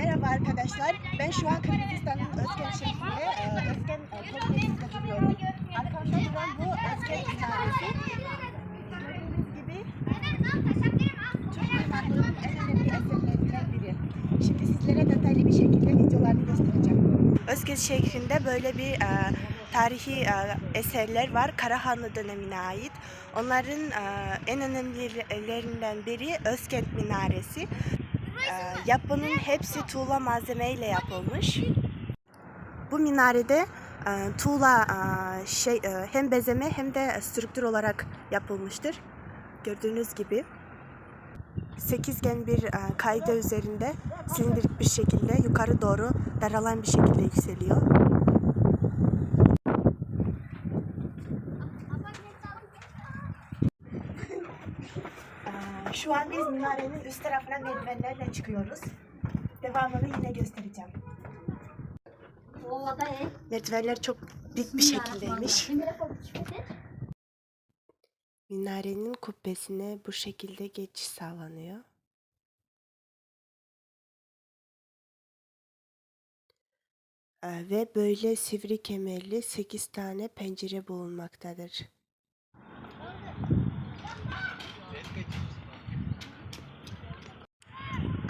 Merhaba arkadaşlar. Ben şu an Kırgızistan'ın Özgen şehrinde e, Özgen e, kompleksinde duruyorum. Arkamda duran bu Özgen minaresi. Gördüğünüz gibi Türk mimarlığının en önemli eserlerinden biri. Şimdi sizlere detaylı bir şekilde videolarını göstereceğim. Özgen şehrinde böyle bir e, tarihi e, eserler var. Karahanlı dönemine ait. Onların e, en önemlilerinden biri Özkent Minaresi. E, yapının hepsi tuğla malzemeyle yapılmış. Bu minarede e, tuğla e, şey e, hem bezeme hem de strüktür olarak yapılmıştır. Gördüğünüz gibi sekizgen bir kaide üzerinde silindirik bir şekilde yukarı doğru daralan bir şekilde yükseliyor. Şu an biz minarenin üst tarafına merdivenlerle çıkıyoruz. Devamını yine göstereceğim. Merdivenler çok dik bir şekildeymiş. Minarenin kubbesine bu şekilde geçiş sağlanıyor. Ee, Ve böyle sivri kemerli 8 tane pencere bulunmaktadır.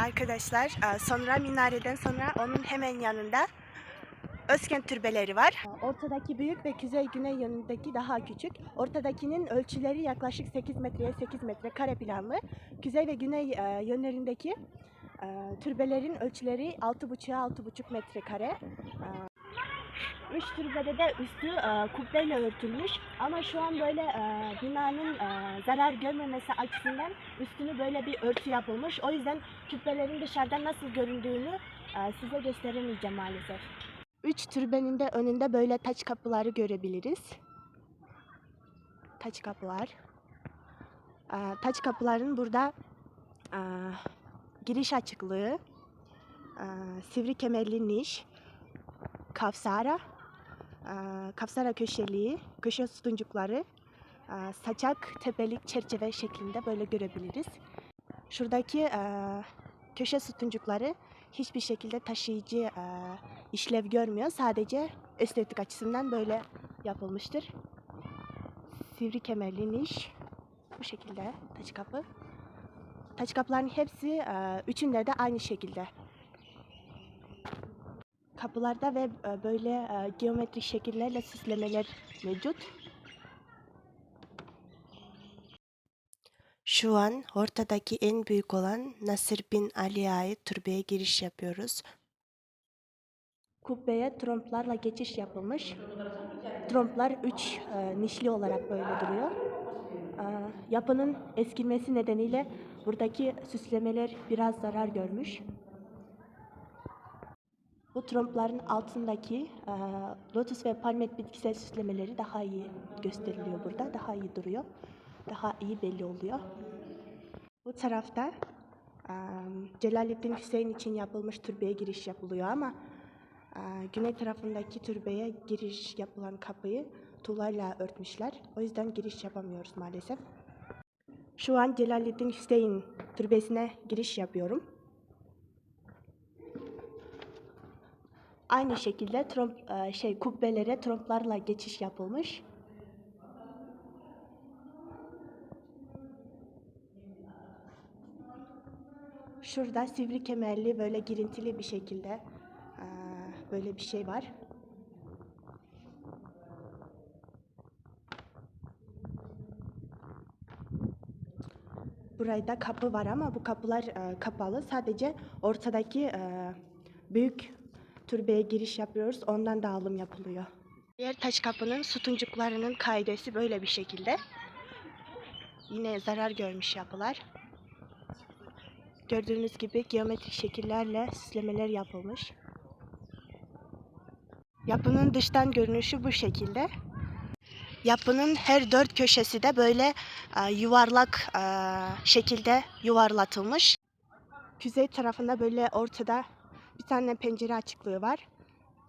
Arkadaşlar e, sonra minareden sonra onun hemen yanında Özkent türbeleri var. Ortadaki büyük ve kuzey güney yönündeki daha küçük. Ortadakinin ölçüleri yaklaşık 8 metreye 8 metre kare planlı. Kuzey ve güney e, yönlerindeki e, türbelerin ölçüleri 6,5'a 6,5 metre kare. Üç türbede de üstü e, kubbeyle örtülmüş ama şu an böyle e, binanın e, zarar görmemesi açısından üstünü böyle bir örtü yapılmış. O yüzden kübbelerin dışarıdan nasıl göründüğünü e, size gösteremeyeceğim maalesef. Üç türbenin de önünde böyle taç kapıları görebiliriz. Taç kapılar. E, taç kapıların burada e, giriş açıklığı, e, sivri kemerli niş, kavsara, e, kavsara köşeliği, köşe sütuncukları, saçak tepelik çerçeve şeklinde böyle görebiliriz. Şuradaki köşe sütuncukları hiçbir şekilde taşıyıcı işlev görmüyor. Sadece estetik açısından böyle yapılmıştır. Sivri kemerli niş bu şekilde taç kapı. Taç kapıların hepsi üçünde de aynı şekilde kapılarda ve e, böyle e, geometrik şekillerle süslemeler mevcut. Şu an ortadaki en büyük olan Nasır bin Ali'ye ait türbeye giriş yapıyoruz. Kubbeye tromplarla geçiş yapılmış. Tromplar üç e, nişli olarak böyle duruyor. E, yapının eskilmesi nedeniyle buradaki süslemeler biraz zarar görmüş. Bu trompların altındaki e, lotus ve palmet bitkisel süslemeleri daha iyi gösteriliyor burada. Daha iyi duruyor. Daha iyi belli oluyor. Bu tarafta e, Celaleddin Hüseyin için yapılmış türbeye giriş yapılıyor ama e, güney tarafındaki türbeye giriş yapılan kapıyı tuğlayla örtmüşler. O yüzden giriş yapamıyoruz maalesef. Şu an Celaleddin Hüseyin türbesine giriş yapıyorum. Aynı şekilde tromp e, şey kubbelere tromplarla geçiş yapılmış. Şurada sivri kemerli böyle girintili bir şekilde e, böyle bir şey var. Burayda kapı var ama bu kapılar e, kapalı. Sadece ortadaki büyük türbeye giriş yapıyoruz. Ondan dağılım yapılıyor. Diğer taş kapının sütuncuklarının kaidesi böyle bir şekilde. Yine zarar görmüş yapılar. Gördüğünüz gibi geometrik şekillerle süslemeler yapılmış. Yapının dıştan görünüşü bu şekilde. Yapının her dört köşesi de böyle e, yuvarlak e, şekilde yuvarlatılmış. Kuzey tarafında böyle ortada bir tane pencere açıklığı var.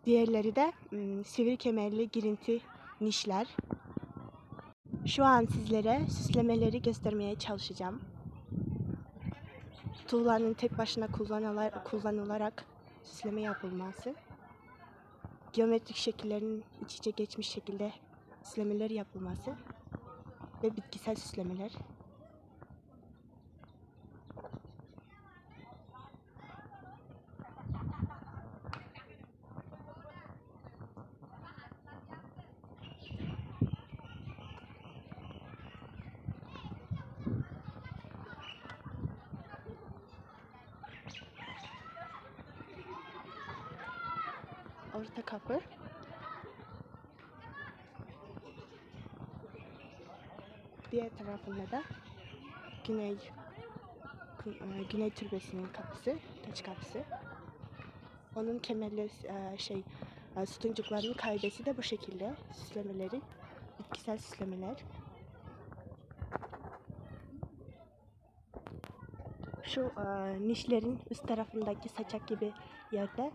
Diğerleri de sivri kemerli girinti nişler. Şu an sizlere süslemeleri göstermeye çalışacağım. tuğlanın tek başına kullanılar, kullanılarak süsleme yapılması. Geometrik şekillerin iç içe geçmiş şekilde süslemeler yapılması ve bitkisel süslemeler. Orta kapı. Diğer tarafında da güney e, güney türbesinin kapısı, taç kapısı. Onun kemerli e, şey e, sütuncuklarının kaidesi de bu şekilde süslemeleri, bitkisel süslemeler. Şu nişlerin üst tarafındaki saçak gibi yerde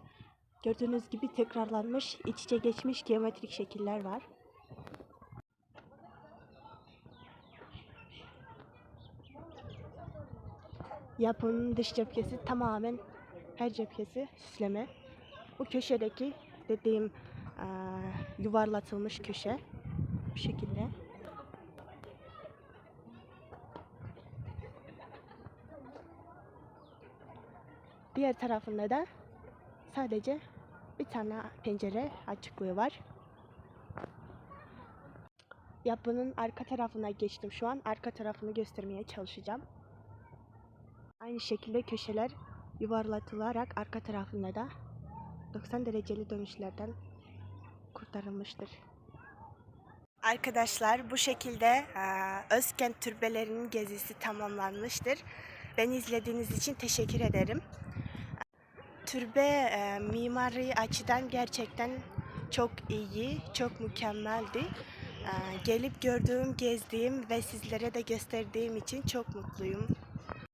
gördüğünüz gibi tekrarlanmış, iç içe geçmiş geometrik şekiller var. Yapının dış cephesi tamamen her cephesi süsleme. Bu köşedeki dediğim yuvarlatılmış köşe bu şekilde. Diğer tarafında da sadece bir tane pencere açıklığı var. Yapının arka tarafına geçtim şu an. Arka tarafını göstermeye çalışacağım. Aynı şekilde köşeler yuvarlatılarak arka tarafında da 90 dereceli dönüşlerden kurtarılmıştır. Arkadaşlar bu şekilde eee, Özkent türbelerinin gezisi tamamlanmıştır. Beni izlediğiniz için teşekkür ederim. Türbe eee, mimari açıdan gerçekten çok iyi, çok mükemmeldi. Eee, gelip gördüğüm, gezdiğim ve sizlere de gösterdiğim için çok mutluyum.